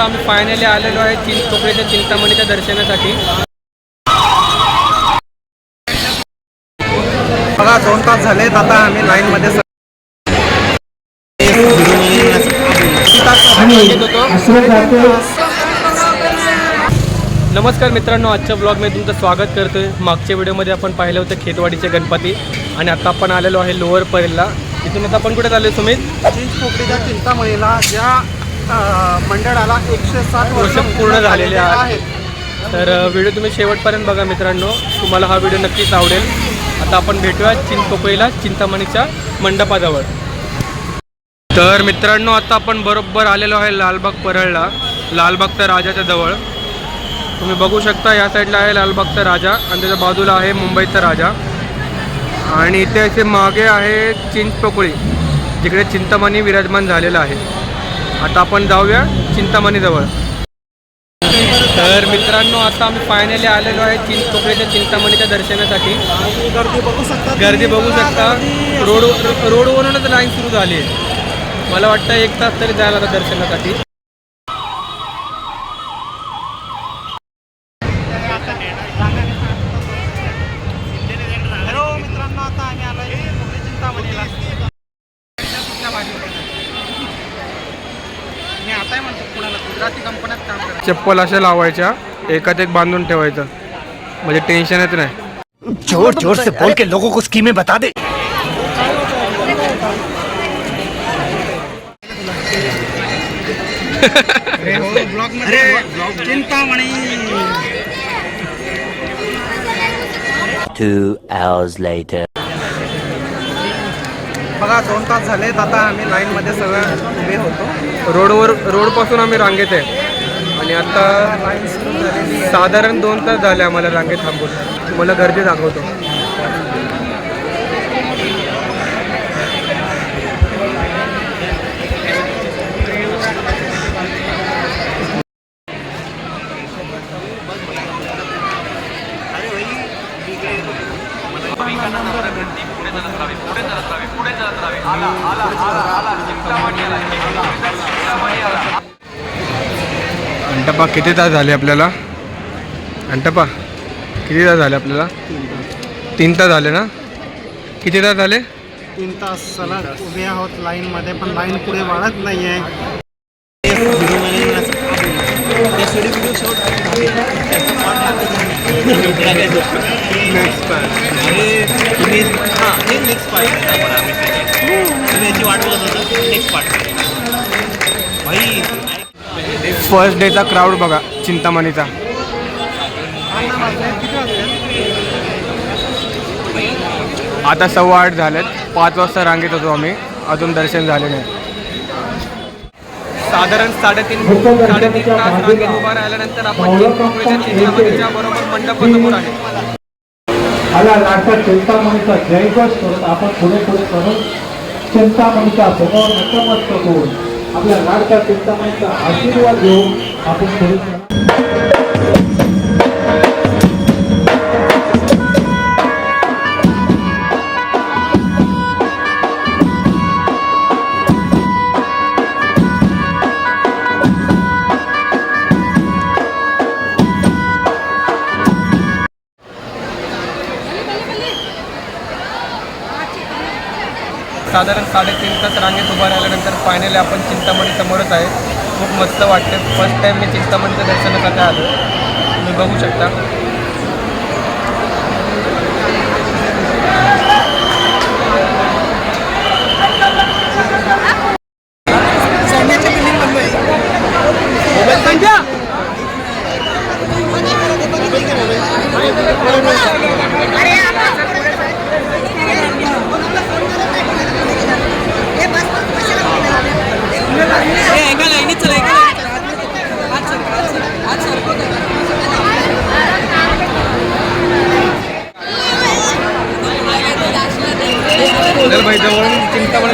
आता आम्ही फायनली आलेलो आहे चिंचपोकळीच्या चिंतामणीच्या दर्शनासाठी. बघा दोन तास झालेत आता आम्ही लाईन मध्ये स- नमस्कार मित्रांनो आजच्या ब्लॉगमध्ये तुमचं स्वागत करतोय. मागच्या व्हिडिओमध्ये आपण पाहिलं होतं खेतवाडीचे गणपती. आणि आता आपण आलेलो आहे लोअर परेलला इथून आता आपण कुठे चाललो सुमित? चिंचपोकळीच्या चिंतामणीला ज्या मंडळाला एकशे सात वर्ष पूर्ण झालेले आहेत. तर व्हिडिओ तुम्ही शेवटपर्यंत बघा मित्रांनो. तुम्हाला हा व्हिडिओ नक्कीच आवडेल. आता आपण भेटूया चिंचपोकळीला चिंतामणीच्या मंडपाजवळ. तर मित्रांनो आता आपण बरोबर आलेलो आहे लालबाग परळला. लालबागच्या राजाच्या जवळ. तुम्ही बघू शकता या साईडला आहे लालबागचा राजा आणि त्याच्या बाजूला आहे मुंबईचा राजा. आणि इथे असे मागे आहे चिंचपोकळी जिकडे चिंतामणी विराजमान झालेलं आहे. आता आपण जाऊया चिंतामणीजवळ. तर मित्रांनो आता आम्ही फायनली आलेलो आहे चिंचपोकळीच्या चिंतामणीच्या दर्शनासाठी. गर्दी बघू शकता गर्दी बघू शकता. रोड रोडवरूनच लाईन सुरू झाली आहे. मला वाटतं एक तास तरी जायला आता दर्शनासाठी हॅलो मित्रांनो आता आम्ही आलोय चिंचपोकळी चिंतामणीला मी आता म्हणतो पुण्याला गुजराती कंपन्यात काम करा चप्पल अशा लावायच्या एकात एक बांधून ठेवायचं. म्हणजे टेन्शनच नाही. जोर जोर से बोल के लोगों को स्कीमें बता दे। Two hours later. बघा दोन तास झालेत आता आम्ही लाईन मध्ये सगळं उभे होतो. रोडवर रोडपासून आम्ही रांगेत आहे. आणि आता साधारण दोन तास झाले आम्हाला रांगेत थांबून. तुम्हाला गर्दी दाखवतो. अंटपा किती तास झाले आपल्याला? अंटपा किती तास झाले आपल्याला? तीन तास. झाले ना? किती तास झाले? तीन तास सलग उभे आहोत लाईन मध्ये पण लाईन पुढे वाढत नाहीये. फर्स्ट डेचा क्राऊड बघा चिंतामणीचा. आता सव्वा आठ झालेत. पाच वाजता रांगेत होतो आम्ही. अजून दर्शन झाले नाही. साधारण साडेतीन साडेतीन तास रांगेत उभा राहिल्यानंतर आपण चिंतामणीच्या बरोबर मंडपासमोर आहे आला लाडका चिंतामणीचा जयघोष करत आपण पुढे पुढे करून चिंतामणीचा समोर नतमस्तक होऊन आपल्या लाडका चिंतामणीचा आशीर्वाद घेऊन आपण पुढे साधारण साडेतीन तास रांगेत उभा राहिल्यानंतर फायनली आपण चिंतामणी समोरच आहे. खूप मस्त वाटते. फर्स्ट टाईम मी चिंतामणीच्या दर्शनासाठी आलो. तुम्ही बघू शकता.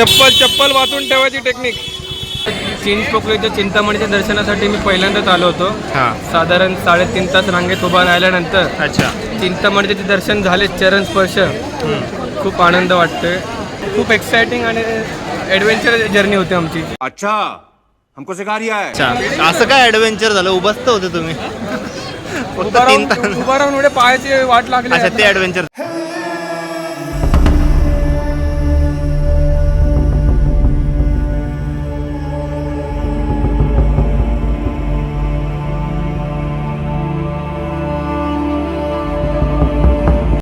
चप्पल चप्पल वाचून ठेवायची टेक्निक चिंचपोकळीच्या चिंतामणीच्या दर्शनासाठी मी पहिल्यांदाच आलो होतो. हां. साधारण साडेतीन तास रांगेत उभा राहिल्यानंतर अच्छा. चिंतामणीचे ते दर्शन झाले चरण स्पर्श. खूप आनंद वाटतोय. खूप एक्साइटिंग आणि ॲडव्हेंचर जर्नी होती आमची. अच्छा हमको सिखा रिया है. अच्छा. असं काय ॲडव्हेंचर झालं? उभस्त होते तुम्ही. फक्त उभा तीन राहून तास. उभा राहून एवढे पायाची वाट लागली अच्छा ते ॲडव्हेंचर